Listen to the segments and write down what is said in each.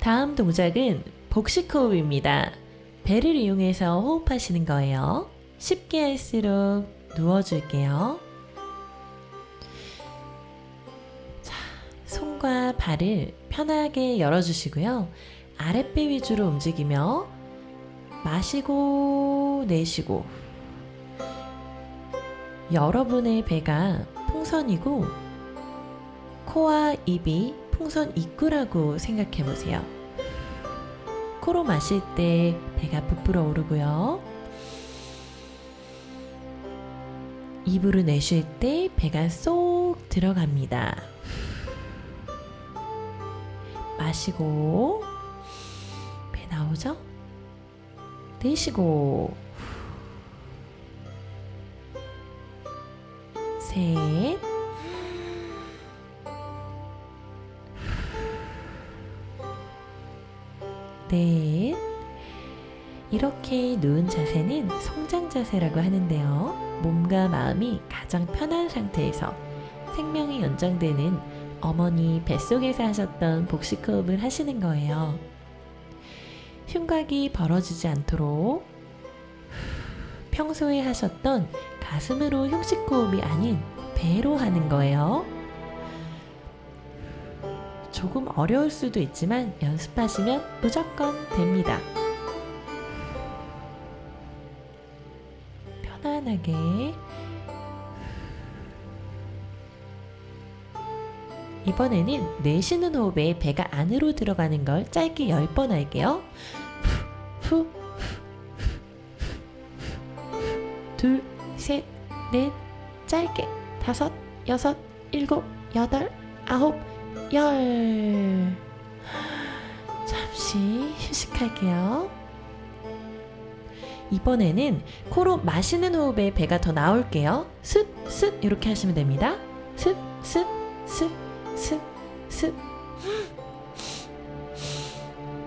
다음 동작은 복식 호흡입니다. 배를 이용해서 호흡하시는 거예요. 쉽게 할수록 누워줄게요. 자, 손과 발을 편하게 열어주시고요. 아랫배 위주로 움직이며 마시고 내쉬고 여러분의 배가 풍선이고 코와 입이 풍선 입구라고 생각해 보세요. 코로 마실 때 배가 부풀어 오르고요. 입으로 내쉴 때 배가 쏙 들어갑니다. 마시고 배 나오죠? 내쉬고 셋 넷. 이렇게 누운 자세는 성장 자세라고 하는데요. 몸과 마음이 가장 편한 상태에서 생명이 연장되는 어머니 뱃속에서 하셨던 복식 호흡을 하시는 거예요. 흉곽이 벌어지지 않도록 평소에 하셨던 가슴으로 흉식 호흡이 아닌 배로 하는 거예요. 조금 어려울 수도 있지만 연습하시면 무조건 됩니다. 편안하게 이번에는 내쉬는 호흡에 배가 안으로 들어가는 걸 짧게 10번 할게요. 후, 둘, 셋, 넷, 짧게 다섯, 여섯, 일곱, 여덟, 아홉, 열. 잠시 휴식할게요. 이번에는 코로 마시는 호흡에 배가 더 나올게요. 습, 습 이렇게 하시면 됩니다. 습, 습, 습, 습, 습.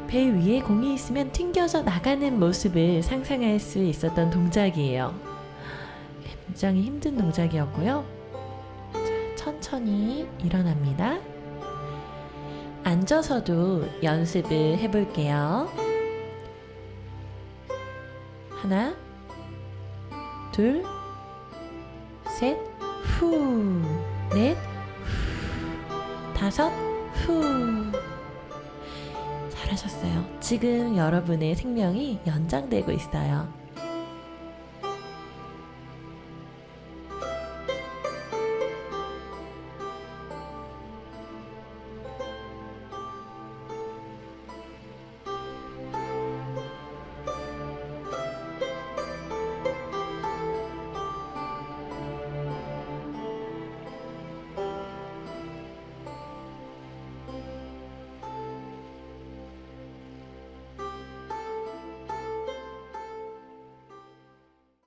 배 위에 공이 있으면 튕겨져 나가는 모습을 상상할 수 있었던 동작이에요. 굉장히 힘든 동작이었고요. 자, 천천히 일어납니다. 앉아서도 연습을 해볼게요. 하나, 둘, 셋, 후, 넷, 후, 다섯, 후. 잘하셨어요. 지금 여러분의 생명이 연장되고 있어요.